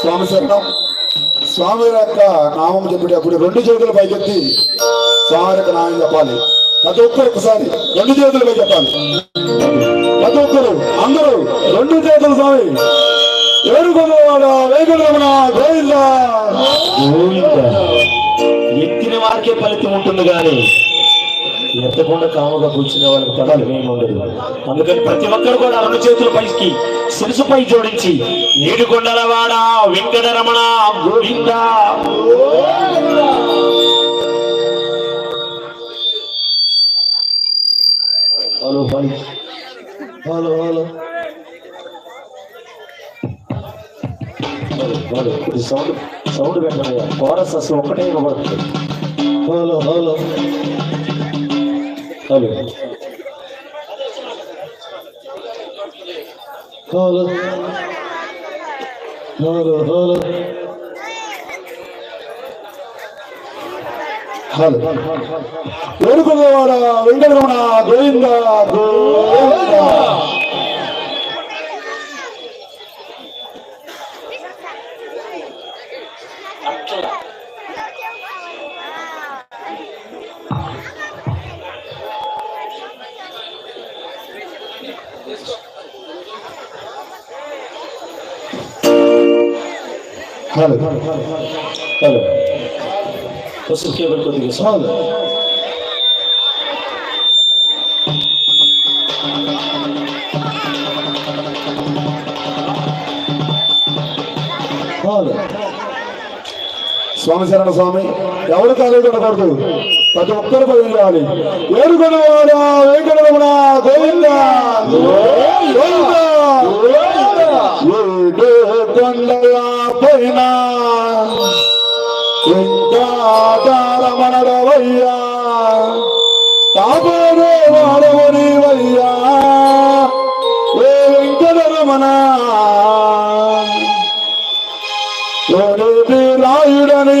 స్వామి శరణం. స్వామి యొక్క నామం చెప్పేటప్పుడు రెండు చేతులు పైకెత్తి స్వామి యొక్క నామం చెప్పాలి. ప్రతి ఒక్కరు ఒకసారి రెండు చేతులు పై చెప్పాలి. ప్రతి ఒక్కరు అందరూ రెండు చేతులు స్వామి. ఏడుకొండవాడ వెంకటరమణ గోవింద. ఎత్తిన వారికే ఫలితం ఉంటుంది కానీ ఎత్తకుండా కాముగా కూర్చునే వాళ్ళకి ఫలితం ఏమి ఉండదు. అందుకని ప్రతి ఒక్కరు కూడా రెండు చేతుల పైకి శిరసుపై జోడించి ఏడుకొండల వాడ Venkataramana Govinda. Hello hello. Hello hello. Hello sound sound పెట్టమయ్యా. Chorus అసలు ఒకటే ఇవ్వబడుతుంది. Hello hello. Hello. Hello hello hello hello ఏడుకొండవాడ Venkataramana Govinda Govinda. అట్లా హలో హలో పసుపు కేబుల్ కొద్దిగా సౌండ్ హలో స్వామి శరణ స్వామి ఎవరు కాలేదు ఉండకూడదు ప్రతి ఒక్కరు పది చేయాలి ఏడుకొండవాడ వెంకటరమణ గోవింద. పైన వెంకటరమణవయ్యా కాపాడే వాడవని వయ్యా ఏ వెంకటరమణ ఓడి రాయుడని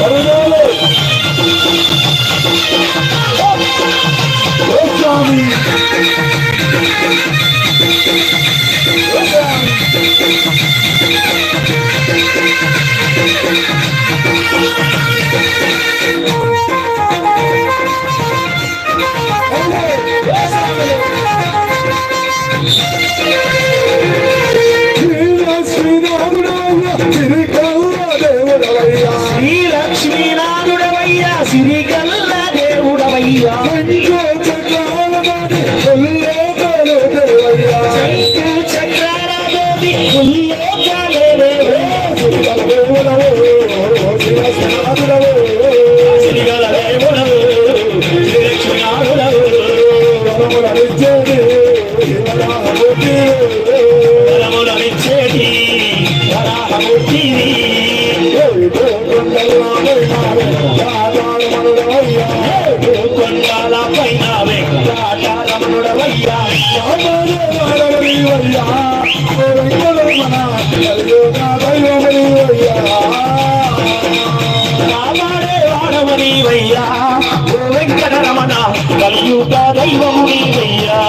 여러분 వరములనిచ్చేటి వరాహమూర్తివి కొండల కొండాల పైన వెంకటరమణుడవయ్యా కాపాడే వాడవని వయ్యా ఓ వెంకటరమణ కలియుగ దైవము నీవయ్యా.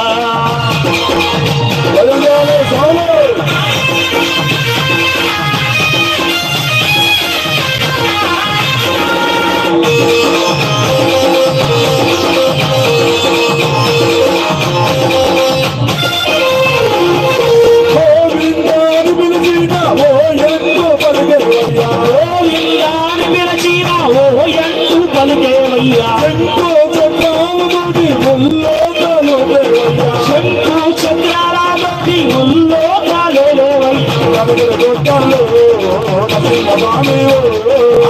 కాలేవయ్యా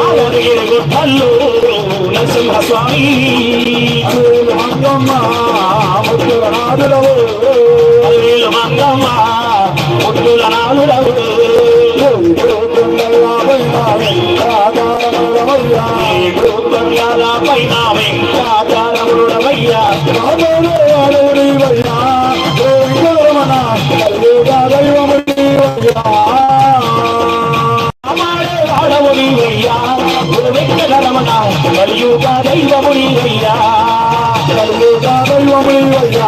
ఆవరిగిరి గుట్టల్లో నరసింహస్వామి మంగమ్మ పైన కలియుగ దైవము నీవయ్యా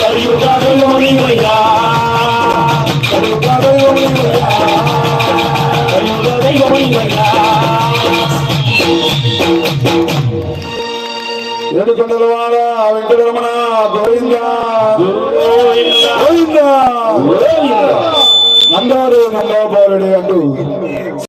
కలియుగ దైవము నీవయ్యా కలియుగ దైవము నీవయ్యా కలియుగ దైవము నీవయ్యా ఏడుకొండల వాడ వెంకటరమణ గోవింద గోవిందా గోవింద నందారు నందాబాలుడే అంటూ